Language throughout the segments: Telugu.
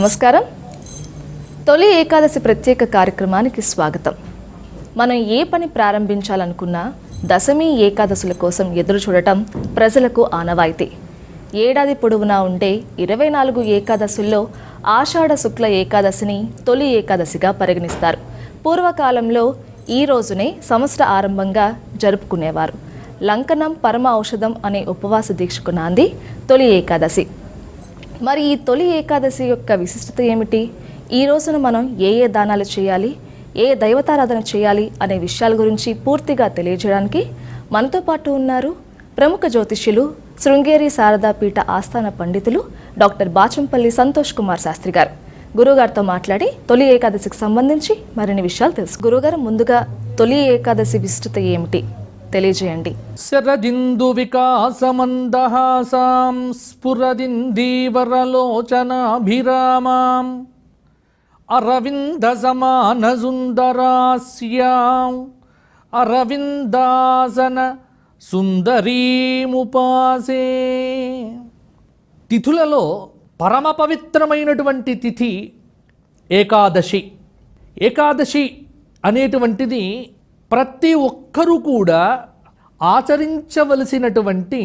నమస్కారం. తొలి ఏకాదశి ప్రత్యేక కార్యక్రమానికి స్వాగతం. మనం ఏ పని ప్రారంభించాలనుకున్నా దశమి ఏకాదశుల కోసం ఎదురు చూడటం ప్రజలకు ఆనవాయితీ. ఏడాది పొడవునా ఉండే ఇరవై నాలుగు ఏకాదశుల్లో ఆషాఢ శుక్ల ఏకాదశిని తొలి ఏకాదశిగా పరిగణిస్తారు. పూర్వకాలంలో ఈ రోజునే సంవత్సర ఆరంభంగా జరుపుకునేవారు. లంకనం పరమ ఔషధం అనే ఉపవాస దీక్షకు నాంది తొలి ఏకాదశి. మరి ఈ తొలి ఏకాదశి యొక్క విశిష్టత ఏమిటి? ఈ రోజున మనం ఏ ఏ దానాలు చేయాలి? ఏ దైవతారాధన చేయాలి? అనే విషయాల గురించి పూర్తిగా తెలియజేయడానికి మనతో పాటు ఉన్నారు ప్రముఖ జ్యోతిష్యులు శృంగేరి శారదా పీఠ ఆస్థాన పండితులు డాక్టర్ బాచంపల్లి సంతోష్ కుమార్ శాస్త్రి గారు. గురుగారితో మాట్లాడి తొలి ఏకాదశికి సంబంధించి మరిన్ని విషయాలు తెలుసు గురుగారు ముందుగా తొలి ఏకాదశి విశిష్టత ఏమిటి? తెలియజేయండి. శరదిందు వికాసమందహాసాం స్ఫురదిందీవరలోచనాభిరామాం అరవింద సమానసుందరాస్యాం అరవిందాసన సుందరీముపాసే తిథులలో పరమ పవిత్రమైనటువంటి తిథి ఏకాదశి. ఏకాదశి అనేటువంటిది ప్రతి ఒక్కరూ కూడా ఆచరించవలసినటువంటి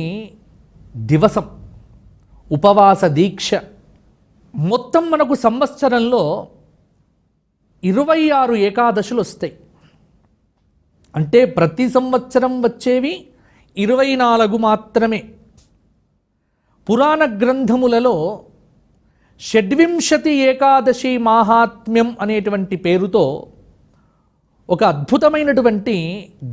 దివసం ఉపవాస దీక్ష. మొత్తం మనకు సంవత్సరంలో ఇరవై ఆరు ఏకాదశులు వస్తాయి. అంటే ప్రతి సంవత్సరం వచ్చేవి ఇరవై నాలుగు మాత్రమే. పురాణ గ్రంథములలో షడ్వింశతి ఏకాదశి మాహాత్మ్యం అనేటువంటి పేరుతో ఒక అద్భుతమైనటువంటి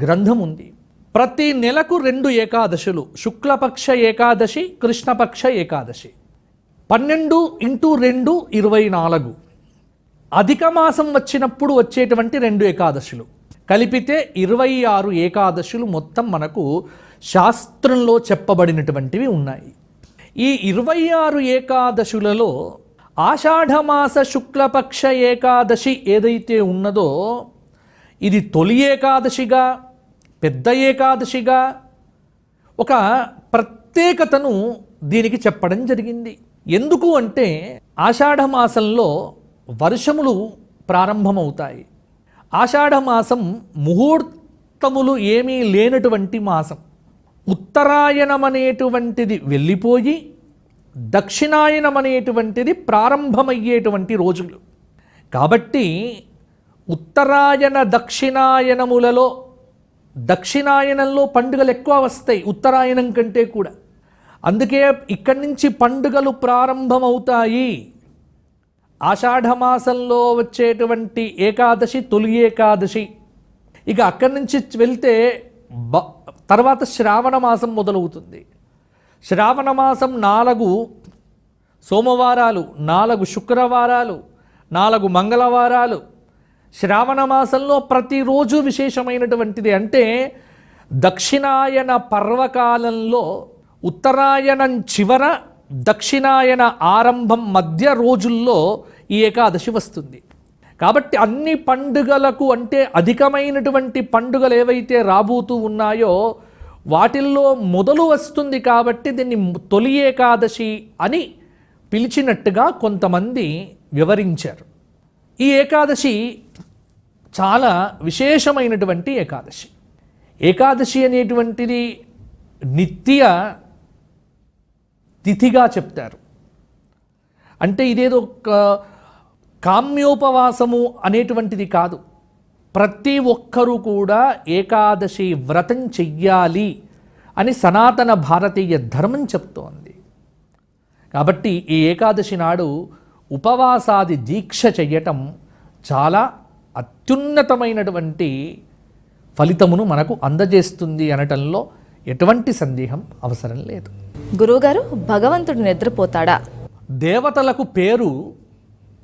గ్రంథం ఉంది. ప్రతి నెలకు రెండు ఏకాదశులు శుక్లపక్ష ఏకాదశి కృష్ణపక్ష ఏకాదశి. పన్నెండు ఇంటూ రెండు ఇరవై నాలుగు. అధిక మాసం వచ్చినప్పుడు వచ్చేటువంటి రెండు ఏకాదశులు. కలిపితే ఇరవై ఆరు ఏకాదశులు మొత్తం మనకు శాస్త్రంలో చెప్పబడినటువంటివి ఉన్నాయి. ఈ ఇరవై ఆరు ఏకాదశులలో ఆషాఢమాస శుక్లపక్ష ఏకాదశి ఏదైతే ఉన్నదో ఇది తొలి ఏకాదశిగా పెద్ద ఏకాదశిగా ఒక ప్రత్యేకతను దీనికి చెప్పడం జరిగింది. ఎందుకు అంటే ఆషాఢమాసంలో వర్షములు ప్రారంభమవుతాయి. ఆషాఢమాసం ముహూర్తములు ఏమీ లేనటువంటి మాసం. ఉత్తరాయణమనేటువంటిది వెళ్ళిపోయి దక్షిణాయనమనేటువంటిది ప్రారంభమయ్యేటువంటి రోజులు. కాబట్టి ఉత్తరాయణ దక్షిణాయనములలో దక్షిణాయనంలో పండుగలు ఎక్కువ వస్తాయి ఉత్తరాయణం కంటే కూడా. అందుకే ఇక్కడి నుంచి పండుగలు ప్రారంభమవుతాయి. ఆషాఢమాసంలో వచ్చేటువంటి ఏకాదశి తొలి ఏకాదశి. ఇక అక్కడి నుంచి వెళ్తే బ తర్వాత శ్రావణ మాసం మొదలవుతుంది. శ్రావణ మాసం నాలుగు సోమవారాలు నాలుగు శుక్రవారాలు నాలుగు మంగళవారాలు శ్రావణ మాసంలో ప్రతిరోజు విశేషమైనటువంటిది అంటే దక్షిణాయన పర్వకాలంలో ఉత్తరాయణం చివర దక్షిణాయన ఆరంభం మధ్య రోజుల్లో ఈ ఏకాదశి వస్తుంది. కాబట్టి అన్ని పండుగలకు అంటే అధికమైనటువంటి పండుగలు ఏవైతే రాబోతూ ఉన్నాయో వాటిల్లో మొదలు వస్తుంది కాబట్టి దీన్ని తొలి ఏకాదశి అని పిలిచినట్టుగా కొంతమంది వివరించారు. ఈ ఏకాదశి చాలా విశేషమైనటువంటి ఏకాదశి. ఏకాదశి అనేటువంటిది నిత్య తిథిగా చెప్తారు. అంటే ఇదేదో ఒక కామ్యోపవాసము అనేటువంటిది కాదు. ప్రతి ఒక్కరూ కూడా ఏకాదశి వ్రతం చెయ్యాలి అని సనాతన భారతీయ ధర్మం చెప్తోంది. కాబట్టి ఈ ఏకాదశి నాడు ఉపవాసాది దీక్ష చెయ్యటం చాలా అత్యున్నతమైనటువంటి ఫలితమును మనకు అందజేస్తుంది అనటంలో ఎటువంటి సందేహం అవసరం లేదు. గురువుగారు భగవంతుడు నిద్రపోతాడా? దేవతలకు పేరు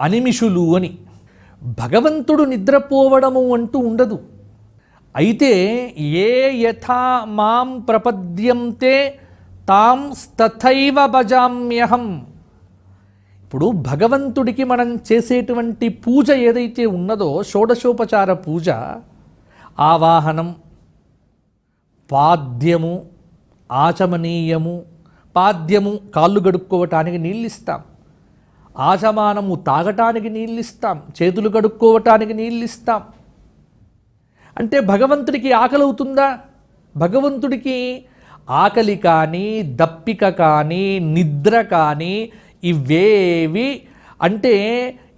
అనిమిషులు అని. భగవంతుడు నిద్రపోవడము అంటూ ఉండదు. అయితే ఏ యథా మాం ప్రపద్యంతే తాం తథైవ భజామ్యహం. ఇప్పుడు భగవంతుడికి మనం చేసేటువంటి పూజ ఏదైతే ఉన్నదో షోడశోపచార పూజ ఆవాహనం పాద్యము ఆచమనీయము పాద్యము కాళ్ళు గడుక్కోవటానికి నీళ్ళు ఇస్తాం ఆచమానము తాగటానికి నీళ్ళు ఇస్తాం చేతులు కడుక్కోవటానికి నీళ్ళు ఇస్తాం అంటే భగవంతుడికి ఆకలి అవుతుందా? భగవంతుడికి ఆకలి కానీ దప్పిక కానీ నిద్ర కానీ ఇవేవి అంటే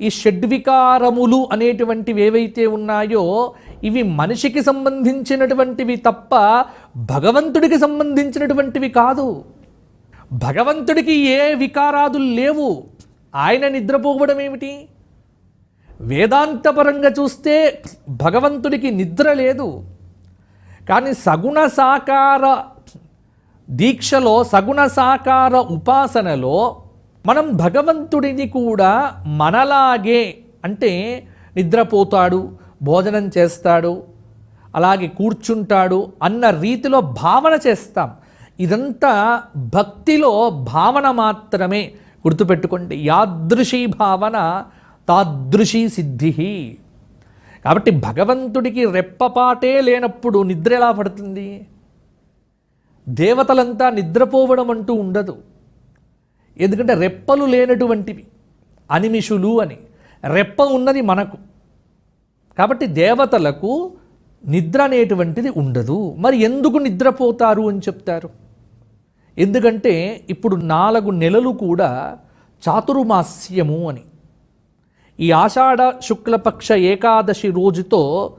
ఈ షడ్వికారములు అనేటువంటివి ఏవైతే ఉన్నాయో ఇవి మనిషికి సంబంధించినటువంటివి తప్ప భగవంతుడికి సంబంధించినటువంటివి కాదు. భగవంతుడికి ఏ వికారాదులు లేవు. ఆయన నిద్రపోవడం ఏమిటి? వేదాంతపరంగా చూస్తే భగవంతుడికి నిద్ర లేదు. కానీ సగుణ సాకార దీక్షలో సగుణ సాకార ఉపాసనలో మనం భగవంతుడిని కూడా మనలాగే అంటే నిద్రపోతాడు భోజనం చేస్తాడు అలాగే కూర్చుంటాడు అన్న రీతిలో భావన చేస్తాం. ఇదంతా భక్తిలో భావన మాత్రమే గుర్తుపెట్టుకోండి. యాదృశీ భావన తాదృశీ సిద్ధి. కాబట్టి భగవంతుడికి రెప్పపాటే లేనప్పుడు నిద్ర ఎలా పడుతుంది? దేవతలంతా నిద్రపోవడం అంటూ ఉండదు. ఎందుకంటే రెప్పలు లేనటువంటివి అనిమిషులు అని. రెప్ప ఉన్నది మనకు. కాబట్టి దేవతలకు నిద్ర అనేటువంటిది ఉండదు. మరి ఎందుకు నిద్రపోతారు అని చెప్తారు? ఎందుకంటే ఇప్పుడు నాలుగు నెలలు కూడా చాతుర్మాస్యము అని. ఈ ఆషాఢ శుక్లపక్ష ఏకాదశి రోజుతో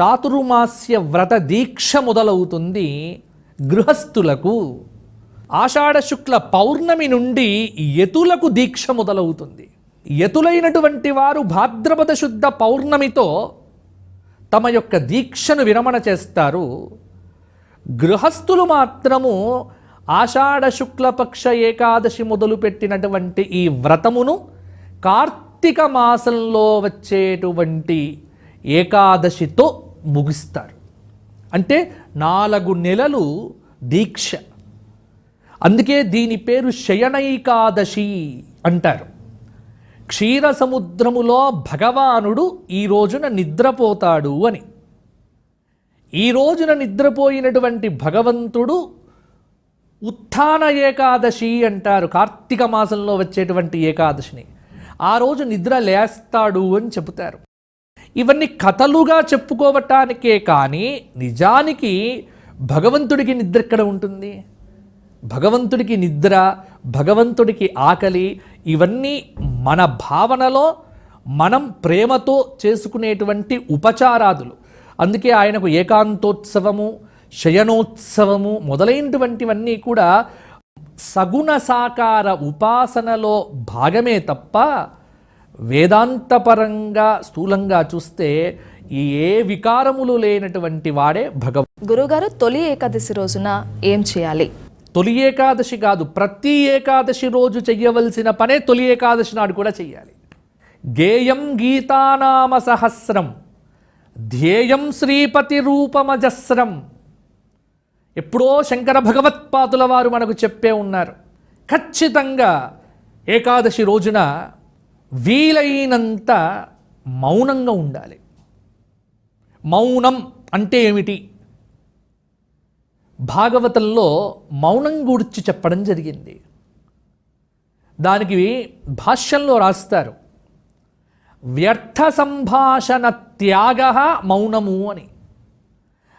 చాతుర్మాస్య వ్రత దీక్ష మొదలవుతుంది గృహస్థులకు. ఆషాఢ శుక్ల పౌర్ణమి నుండి యతులకు దీక్ష మొదలవుతుంది. యతులైనటువంటి వారు భాద్రపద శుద్ధ పౌర్ణమితో తమ యొక్క దీక్షను విరమణ చేస్తారు. గృహస్థులు మాత్రము ఆషాఢ శుక్లపక్ష ఏకాదశి మొదలుపెట్టినటువంటి ఈ వ్రతమును కార్తీక మాసంలో వచ్చేటువంటి ఏకాదశితో ముగిస్తారు. అంటే నాలుగు నెలలు దీక్ష. అందుకే దీని పేరు శయనైకాదశి అంటారు. క్షీర సముద్రములో భగవానుడు ఈ రోజున నిద్రపోతాడు అని. ఈ రోజున నిద్రపోయినటువంటి భగవంతుడు ఉత్థాన ఏకాదశి అంటారు. కార్తీక మాసంలో వచ్చేటువంటి ఏకాదశిని. ఆ రోజు నిద్ర లేస్తాడు అని చెబుతారు. ఇవన్నీ కథలుగా చెప్పుకోవటానికే కానీ నిజానికి భగవంతుడికి నిద్ర ఎక్కడ ఉంటుంది? భగవంతుడికి నిద్ర భగవంతుడికి ఆకలి ఇవన్నీ మన భావనలో మనం ప్రేమతో చేసుకునేటువంటి ఉపచారాదులు. అందుకే ఆయనకు ఏకాంతోత్సవము శయనోత్సవము మొదలైనటువంటివన్నీ కూడా సగుణ సాకార ఉపాసనలో భాగమే తప్ప వేదాంతపరంగా స్థూలంగా చూస్తే ఏ వికారములు లేనటువంటి వాడే భగవ గురుగారు తొలి ఏకాదశి రోజున ఏం చేయాలి? తొలి ఏకాదశి కాదు ప్రతి ఏకాదశి రోజు చెయ్యవలసిన పనే తొలి ఏకాదశి నాడు కూడా చెయ్యాలి. గేయం గీతానామ సహస్రం ధ్యేయం శ్రీపతి రూపమజస్రం. ఎప్పుడో శంకర భగవత్పాదుల వారు మనకు చెప్పే ఉన్నారు ఖచ్చితంగా ఏకాదశి రోజున వీలైనంత మౌనంగా ఉండాలి. మౌనం అంటే ఏమిటి? భాగవతంలో మౌనం గురించి చెప్పడం జరిగింది. దానికి భాష్యంలో రాస్తారు వ్యర్థ సంభాషణ త్యాగ మౌనము అని.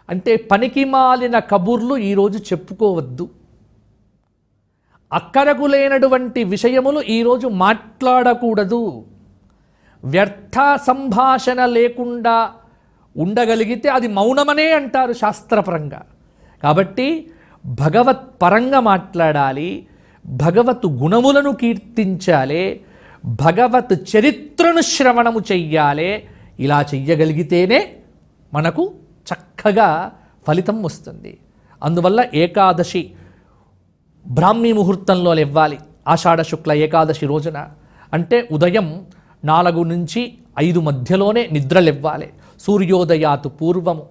అంటే పనికి మాలిన కబుర్లు ఈరోజు చెప్పుకోవద్దు. అక్కరకు లేనటువంటి విషయములు ఈరోజు మాట్లాడకూడదు. వ్యర్థ సంభాషణ లేకుండా ఉండగలిగితే అది మౌనమనే అంటారు శాస్త్రపరంగా. కాబట్టి భగవత్ పరంగా మాట్లాడాలి భగవత్ గుణములను కీర్తించాలి భగవత్ చరిత్రను శ్రవణము చెయ్యాలి ఇలా చెయ్యగలిగితేనే మనకు చక్కగా ఫలితం వస్తుంది. అందువల్ల ఏకాదశి బ్రాహ్మీ ముహూర్తంలో ఇవ్వాలి ఆషాఢ శుక్ల ఏకాదశి రోజున. అంటే ఉదయం నాలుగు నుంచి ఐదు మధ్యలోనే నిద్రలేవ్వాలి సూర్యోదయాతు పూర్వము.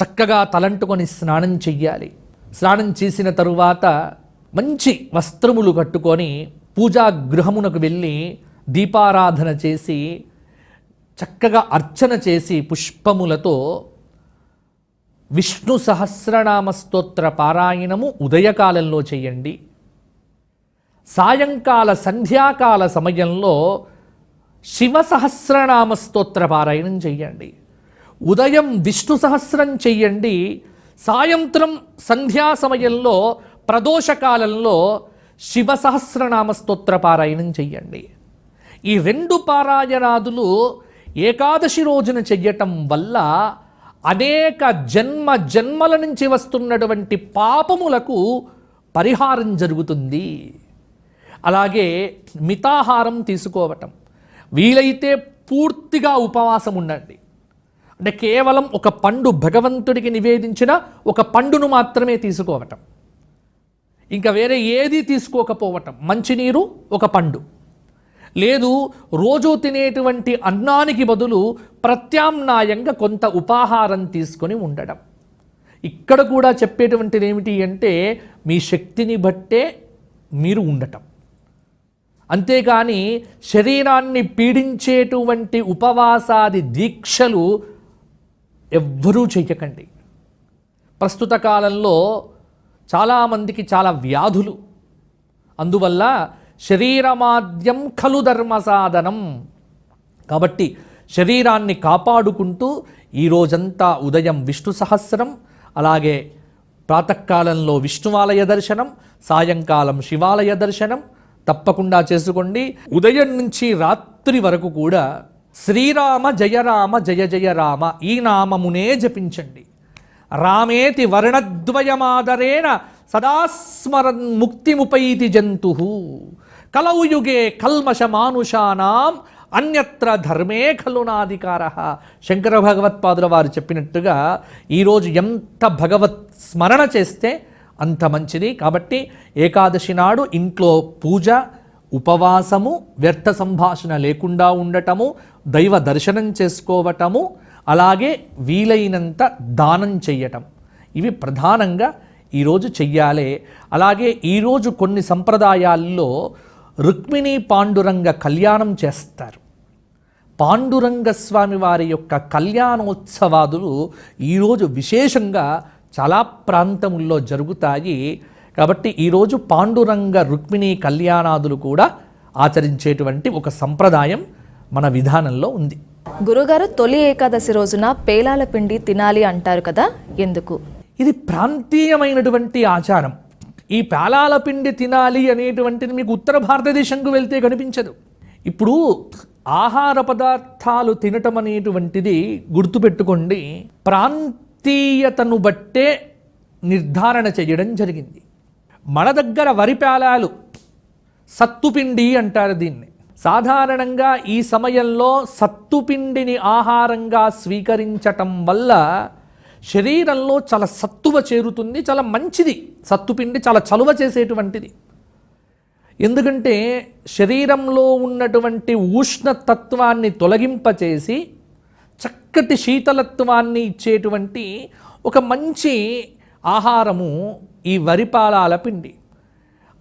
చక్కగా తలంటుకొని స్నానం చెయ్యాలి. స్నానం చేసిన తరువాత మంచి వస్త్రములు కట్టుకొని పూజా గృహమునకు వెళ్ళి దీపారాధన చేసి చక్కగా అర్చన చేసి పుష్పములతో విష్ణు సహస్రనామ స్తోత్ర పారాయణము ఉదయకాలంలో చేయండి. సాయంకాల సంధ్యాకాల సమయంలో శివ సహస్రనామ స్తోత్ర పారాయణం చేయండి. ఉదయం విష్ణు సహస్రం చెయ్యండి సాయంత్రం సంధ్యా సమయంలో ప్రదోషకాలంలో శివ సహస్రనామ స్తోత్ర పారాయణం చెయ్యండి. ఈ రెండు పారాయణాదులు ఏకాదశి రోజున చెయ్యటం వల్ల అనేక జన్మ జన్మల నుంచి వస్తున్నటువంటి పాపములకు పరిహారం జరుగుతుంది. అలాగే మితాహారం తీసుకోవటం. వీలైతే పూర్తిగా ఉపవాసం ఉండండి. అంటే కేవలం ఒక పండు భగవంతుడికి నివేదించిన ఒక పండును మాత్రమే తీసుకోవటం. ఇంకా వేరే ఏది తీసుకోకపోవటం. మంచినీరు ఒక పండు. లేదు రోజు తినేటువంటి అన్నానికి బదులు ప్రత్యామ్నాయంగా కొంత ఉపాహారం తీసుకొని ఉండడం. ఇక్కడ కూడా చెప్పేటువంటిది ఏమిటి అంటే మీ శక్తిని బట్టే మీరు ఉండటం. అంతేకాని శరీరాన్ని పీడించేటువంటి ఉపవాసాది దీక్షలు ఎవ్వరూ చెయ్యకండి ప్రస్తుత కాలంలో చాలామందికి చాలా వ్యాధులు. అందువల్ల శరీరమాద్యం ఖలు ధర్మ సాధనం. కాబట్టి శరీరాన్ని కాపాడుకుంటూ ఈ రోజంతా ఉదయం విష్ణు సహస్రం అలాగే ప్రాతకాలంలో విష్ణువాలయ దర్శనం సాయంకాలం శివాలయ దర్శనం తప్పకుండా చేసుకోండి. ఉదయం నుంచి రాత్రి వరకు కూడా శ్రీరామ జయ రామ జయ జయ రామ ఈ నామమునే జపించండి. రామేతి వర్ణద్వయమాదరేణ సదాస్మరన్ ముక్తిముపైతి జంతు. కలౌయుగే కల్మష మానుషానాం అన్యత్ర ధర్మే ఖలు నాధికార. శంకర భగవత్పాదుల వారు చెప్పినట్టుగా ఈరోజు ఎంత భగవత్ స్మరణ చేస్తే అంత మంచిది. కాబట్టి ఏకాదశి నాడు ఇంట్లో పూజ ఉపవాసము వ్యర్థ సంభాషణ లేకుండా ఉండటము దైవ దర్శనం చేసుకోవటము అలాగే వీలైనంత దానం చెయ్యటం. ఇవి ప్రధానంగా ఈరోజు చెయ్యాలి. అలాగే ఈరోజు కొన్ని సంప్రదాయాల్లో రుక్మిణీ పాండురంగ కళ్యాణం చేస్తారు. పాండురంగ స్వామి వారి యొక్క కళ్యాణోత్సవాదులు ఈరోజు విశేషంగా చాలా ప్రాంతముల్లో జరుగుతాయి. కాబట్టి ఈరోజు పాండురంగ రుక్మిణీ కళ్యాణాదులు కూడా ఆచరించేటువంటి ఒక సంప్రదాయం మన విధానంలో ఉంది. గురుగారు తొలి ఏకాదశి రోజున పేలాల పిండి తినాలి అంటారు కదా ఎందుకు? ఇది ప్రాంతీయమైనటువంటి ఆచారం. ఈ పేలాల పిండి తినాలి అనేటువంటిది మీకు ఉత్తర భారతదేశంకు వెళ్తే కనిపించదు. ఇప్పుడు ఆహార పదార్థాలు తినటం అనేటువంటిది గుర్తుపెట్టుకోండి ప్రాంతీయతను బట్టే నిర్ధారణ చేయడం జరిగింది. మన దగ్గర వరి పేలాలు సత్తుపిండి అంటారు దీన్ని. సాధారణంగా ఈ సమయంలో సత్తుపిండిని ఆహారంగా స్వీకరించటం వల్ల శరీరంలో చాలా సత్తువ చేరుతుంది చాలా మంచిది. సత్తుపిండి చాలా చలువ చేసేటువంటిది. ఎందుకంటే శరీరంలో ఉన్నటువంటి ఉష్ణతత్వాన్ని తొలగింపచేసి చక్కటి శీతలత్వాన్ని ఇచ్చేటువంటి ఒక మంచి ఆహారము ఈ వరిపాలాల పిండి.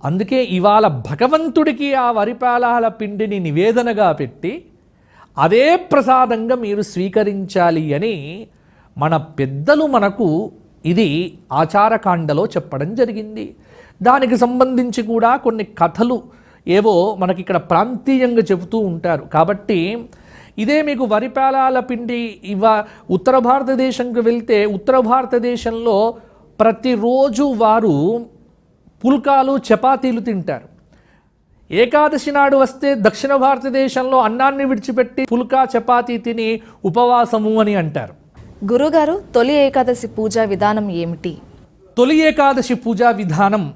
అందుకే ఇవాళ భగవంతుడికి ఆ వరిపాలాల పిండిని నివేదనగా పెట్టి అదే ప్రసాదంగా మీరు స్వీకరించాలి అని మన పెద్దలు మనకు ఇది ఆచారకాండలో చెప్పడం జరిగింది. దానికి సంబంధించి కూడా కొన్ని కథలు ఏవో మనకి ఇక్కడ ప్రాంతీయంగా చెబుతూ ఉంటారు. కాబట్టి ఇదే మీకు వరిపాలాల పిండి ఇవ ఉత్తర భారతదేశంకి వెళ్తే ఉత్తర భారతదేశంలో ప్రతిరోజు వారు పుల్కాలు చపాతీలు తింటారు. ఏకాదశి నాడు వస్తే దక్షిణ భారతదేశంలో అన్నాన్ని విడిచిపెట్టి పుల్కా చపాతీ తిని ఉపవాసము అని అంటారు. గురుగారు తొలి ఏకాదశి పూజా విధానం ఏమిటి? తొలి ఏకాదశి పూజా విధానం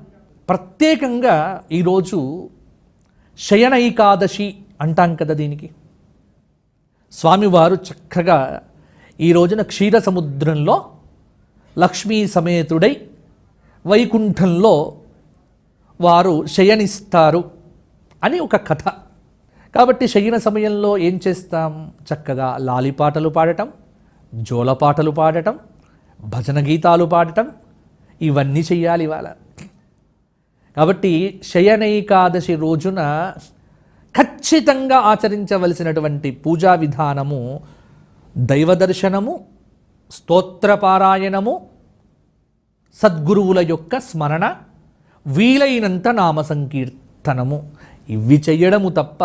ప్రత్యేకంగా ఈరోజు శయన ఏకాదశి అంటాం కదా దీనికి. స్వామివారు చక్కగా ఈ రోజున క్షీర సముద్రంలో లక్ష్మీ సమేతుడై వైకుంఠంలో వారు శయనిస్తారు అని ఒక కథ. కాబట్టి శయన సమయంలో ఏం చేస్తాం? చక్కగా లాలిపాటలు పాడటం జోలపాటలు పాడటం భజన గీతాలు పాడటం ఇవన్నీ చెయ్యాలి ఇవాళ. కాబట్టి శయనైకాదశి రోజున ఖచ్చితంగా ఆచరించవలసినటువంటి పూజా విధానము దైవ దర్శనము స్తోత్రపారాయణము సద్గురువుల యొక్క స్మరణ వీలైనంత నామ సంకీర్తనము ఇవి చేయడము తప్ప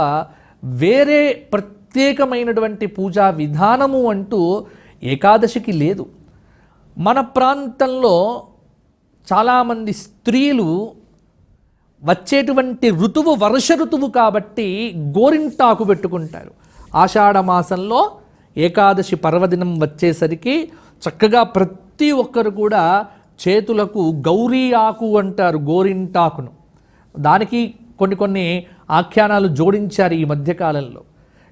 వేరే ప్రత్యేకమైనటువంటి పూజా విధానము అంటూ ఏకాదశికి లేదు. మన ప్రాంతంలో చాలామంది స్త్రీలు వచ్చేటువంటి ఋతువు వర్ష ఋతువు కాబట్టి గోరింటాకు పెట్టుకుంటారు. ఆషాఢ మాసంలో ఏకాదశి పర్వదినం వచ్చేసరికి చక్కగా ప్రతి ఒక్కరు కూడా చేతులకు గౌరీ ఆకు అంటారు గోరింటాకును. దానికి కొన్ని కొన్ని ఆఖ్యానాలు జోడించారు ఈ మధ్యకాలంలో.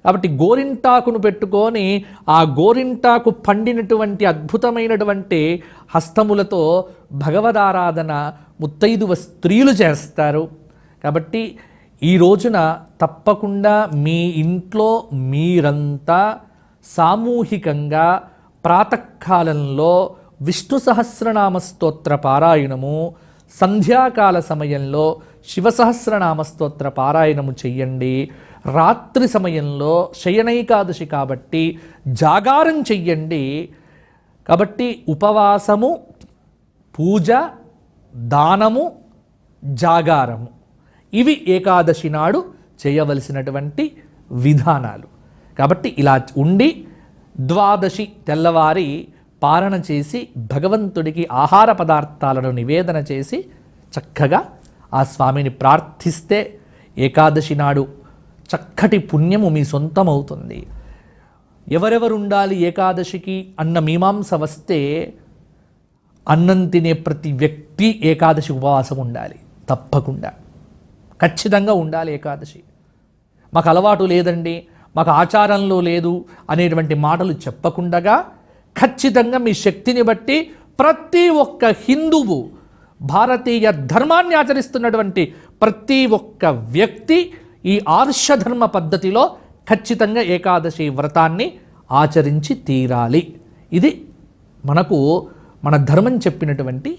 కాబట్టి గోరింటాకును పెట్టుకొని ఆ గోరింటాకు పండినటువంటి అద్భుతమైనటువంటి హస్తములతో భగవదారాధన ముత్తైదువ స్త్రీలు చేస్తారు. కాబట్టి ఈ రోజున తప్పకుండా మీ ఇంట్లో మీరంతా సామూహికంగా ప్రాతకాలంలో విష్ణు సహస్రనామ స్తోత్ర పారాయణము సంధ్యాకాల సమయంలో శివ సహస్రనామ స్తోత్ర పారాయణము చెయ్యండి. రాత్రి సమయంలో శయనైకాదశి కాబట్టి జాగారం చెయ్యండి. కాబట్టి ఉపవాసము పూజ దానము జాగారము. ఇవి ఏకాదశి నాడు చేయవలసినటువంటి విధానాలు. కాబట్టి ఇలా ఉండి ద్వాదశి తెల్లవారి పారణ చేసి భగవంతుడికి ఆహార పదార్థాలను నివేదన చేసి చక్కగా ఆ స్వామిని ప్రార్థిస్తే ఏకాదశి నాడు చక్కటి పుణ్యము మీ సొంతమవుతుంది. ఎవరెవరు ఉండాలి ఏకాదశికి అన్న మీమాంస వస్తే అన్నం తినే ప్రతి వ్యక్తి ఏకాదశి ఉపవాసం ఉండాలి. తప్పకుండా. ఖచ్చితంగా ఉండాలి ఏకాదశి. మాకు అలవాటు లేదండి. మాకు ఆచారంలో లేదు అనేటువంటి మాటలు చెప్పకుండగా ఖచ్చితంగా మీ శక్తిని బట్టి ప్రతి ఒక్క హిందువు భారతీయ ధర్మాన్ని ఆచరిస్తున్నటువంటి ప్రతి ఒక్క వ్యక్తి ఈ ఆర్షధర్మ పద్ధతిలో ఖచ్చితంగా ఏకాదశి వ్రతాన్ని ఆచరించి తీరాలి. ఇది మనకు మన ధర్మం చెప్పినటువంటి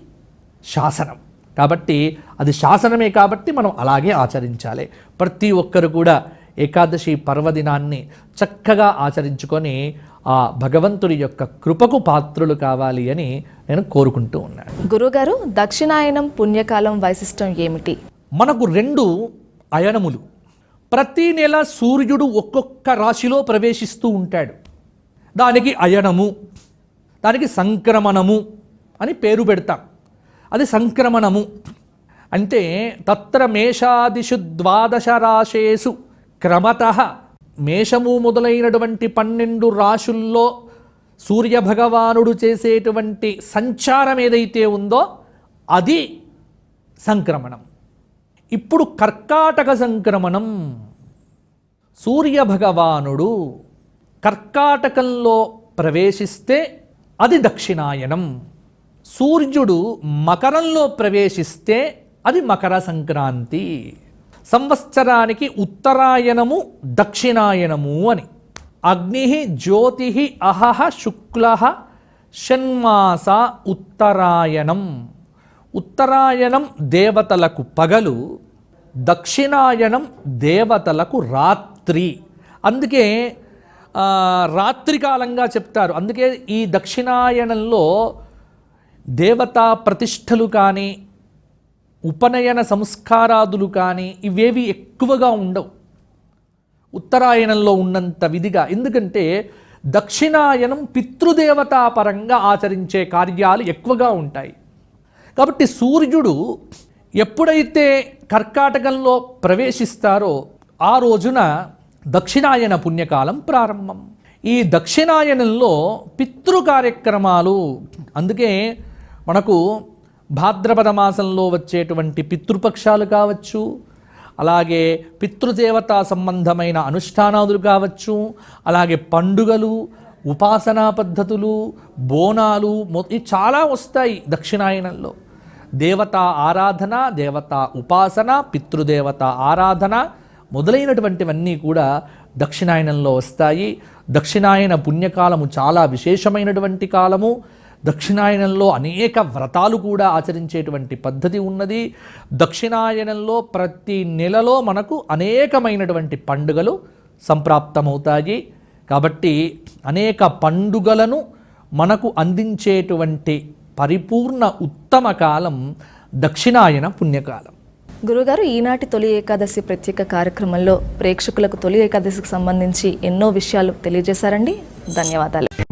శాసనం. కాబట్టి అది శాసనమే కాబట్టి మనం అలాగే ఆచరించాలి. ప్రతి ఒక్కరు కూడా ఏకాదశి పర్వదినాన్ని చక్కగా ఆచరించుకొని ఆ భగవంతుడి యొక్క కృపకు పాత్రులు కావాలి అని నేను కోరుకుంటూ ఉన్నాను. గురుగారు దక్షిణాయనం పుణ్యకాలం వైశిష్టం ఏమిటి? మనకు రెండు అయనములు. ప్రతి నెల సూర్యుడు ఒక్కొక్క రాశిలో ప్రవేశిస్తూ ఉంటాడు. దానికి అయనము దానికి సంక్రమణము అని పేరు పెడతాం. అది సంక్రమణము. అంటే తత్ర మేషాదిషు ద్వాదశ రాశేషు క్రమత మేషము మొదలైనటువంటి పన్నెండు రాశుల్లో సూర్యభగవానుడు చేసేటువంటి సంచారం ఏదైతే ఉందో అది సంక్రమణం. ఇప్పుడు కర్కాటక సంక్రమణం. సూర్యభగవానుడు కర్కాటకంలో ప్రవేశిస్తే అది దక్షిణాయనం. సూర్యుడు మకరంలో ప్రవేశిస్తే అది మకర సంక్రాంతి. సంవత్సరానికి ఉత్తరాయణము దక్షిణాయనము అని. అగ్ని జ్యోతి అహహ శుక్ల షణ్మాస ఉత్తరాయణం. ఉత్తరాయణం దేవతలకు పగలు దక్షిణాయనం దేవతలకు రాత్రి. అందుకే రాత్రికాలంగా చెప్తారు. అందుకే ఈ దక్షిణాయనంలో దేవతా ప్రతిష్టలు కానీ ఉపనయన సంస్కారాదులు కానీ ఇవేవి ఎక్కువగా ఉండవు. ఉత్తరాయణంలో ఉన్నంత విధిగా. ఎందుకంటే దక్షిణాయనం పితృదేవతాపరంగా ఆచరించే కార్యాలు ఎక్కువగా ఉంటాయి. కాబట్టి సూర్యుడు ఎప్పుడైతే కర్కాటకంలో ప్రవేశిస్తారో ఆ రోజున దక్షిణాయన పుణ్యకాలం ప్రారంభం. ఈ దక్షిణాయనంలో పితృ కార్యక్రమాలు అందుకే మనకు భాద్రపద మాసంలో వచ్చేటువంటి పితృపక్షాలు కావచ్చు అలాగే పితృదేవతా సంబంధమైన అనుష్ఠానాదులు కావచ్చు అలాగే పండుగలు ఉపాసనా పద్ధతులు బోనాలు ఇవి చాలా వస్తాయి దక్షిణాయనంలో. దేవతా ఆరాధన దేవత ఉపాసన పితృదేవత ఆరాధన మొదలైనటువంటివన్నీ కూడా దక్షిణాయనంలో వస్తాయి. దక్షిణాయన పుణ్యకాలము చాలా విశేషమైనటువంటి కాలము. దక్షిణాయనంలో అనేక వ్రతాలు కూడా ఆచరించేటువంటి పద్ధతి ఉన్నది. దక్షిణాయనంలో ప్రతి నెలలో మనకు అనేకమైనటువంటి పండుగలు సంప్రాప్తమవుతాయి. కాబట్టి అనేక పండుగలను మనకు అందించేటువంటి పరిపూర్ణ ఉత్తమ కాలం దక్షిణాయన పుణ్యకాలం. గురుగారు ఈనాటి తొలి ఏకాదశి ప్రత్యేక కార్యక్రమంలో ప్రేక్షకులకు తొలి ఏకాదశికి సంబంధించి ఎన్నో విషయాలు తెలియజేశారండి. ధన్యవాదాలు.